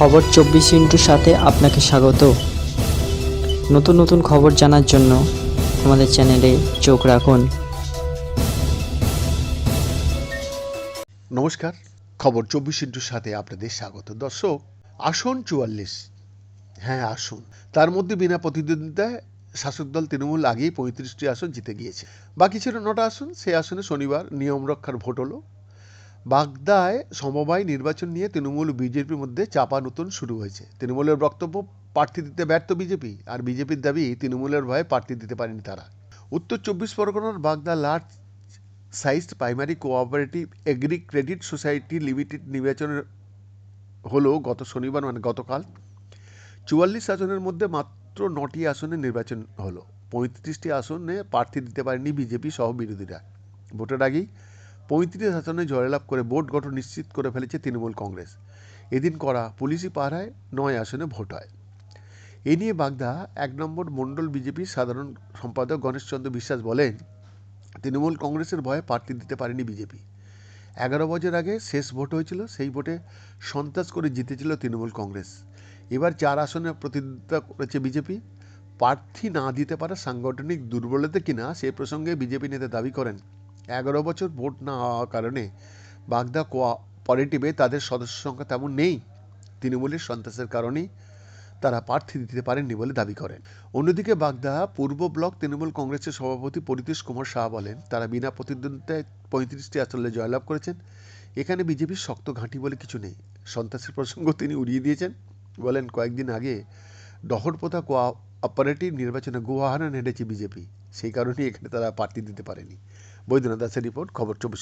খবর চব্বিশ ইন্টুর সাথে আপনাকে স্বাগত। নতুন নতুন খবর জানার জন্য আমাদের চ্যানেলে চোখ রাখুন। নমস্কার, খবর চব্বিশ ইন্টুর সাথে আপনাদের স্বাগত। দর্শক, আসন চুয়াল্লিশ। হ্যাঁ আসন। তার মধ্যে বিনা প্রতিদ্বন্দ্বিতায় শাসক দল তৃণমূল আগেই পঁয়ত্রিশটি আসন জিতে গিয়েছে। বাকি ছিল নটা আসন, সেই আসনে শনিবার নিয়ম রক্ষার ভোট হলো। বাগদায় সমবায় নির্বাচন নিয়ে তৃণমূল বিজেপির মধ্যে চাপা নতুন শুরু হয়েছে। তৃণমূলের বক্তব্য, প্রার্থী দিতে ব্যর্থ বিজেপি, আর বিজেপির দাবি, তৃণমূলের ভয়ে প্রার্থী দিতে পারেনি তারা। উত্তর চব্বিশ পরগনার Bagda large sized primary cooperative agri credit society limited নির্বাচনের হলো গত শনিবার মানে গতকাল। চুয়াল্লিশ আসনের মধ্যে মাত্র নটি আসনে নির্বাচন হলো। পঁয়ত্রিশটি আসনে প্রার্থী দিতে পারেনি বিজেপি সহ বিরোধীরা ভোটের আগেই পঁয়ত্রিশ আসনে জয়লাভ করে বোর্ড গঠন নিশ্চিত করে ফেলেছে তৃণমূল কংগ্রেস। এদিন করা পুলিশি পাহারায় নয় আসনে ভোট হয়। এ নিয়ে বাগদা এক নম্বর মণ্ডল বিজেপির সাধারণ সম্পাদক গণেশচন্দ্র বিশ্বাস বলেন, তৃণমূল কংগ্রেসের ভয়ে প্রার্থী দিতে পারেনি বিজেপি। এগারো বছর আগে শেষ ভোট হয়েছিল, সেই ভোটে সন্ত্রাস করে জিতেছিল তৃণমূল কংগ্রেস। এবার চার আসনে প্রতিদ্বন্দ্বিতা করেছে বিজেপি। প্রার্থী না দিতে পারা সাংগঠনিক দুর্বলতা কিনা সে প্রসঙ্গে বিজেপি নেতা দাবি করেন এগারো বছর ভোট না হওয়ার কারণে বাগদা কোঅপারেটিভে তাদের সদস্য সংখ্যা তেমন নেই। তৃণমূলের সন্ত্রাসের কারণেই তারা প্রার্থী দিতে পারেননি বলে দাবি করেন। অন্যদিকে বাগদা পূর্ব ব্লক তৃণমূল কংগ্রেসের সভাপতি পরিতোষ কুমার শাহ বলেন, তারা বিনা প্রতিদ্বন্দ্বিতায় পঁয়ত্রিশটি আসলে জয়লাভ করেছেন। এখানে বিজেপির শক্ত ঘাঁটি বলে কিছু নেই। সন্ত্রাসের প্রসঙ্গ তিনি উড়িয়ে দিয়েছেন। বলেন, কয়েকদিন আগে ডহরপোতা কোঅপারেটিভ নির্বাচনে গুয়াহানা নেড়েছে বিজেপি। সেই কারণেই এখানে তারা প্রার্থী দিতে পারেনি। বৈদ্যনাথ দাসের রিপোর্ট, খবর চব্বিশ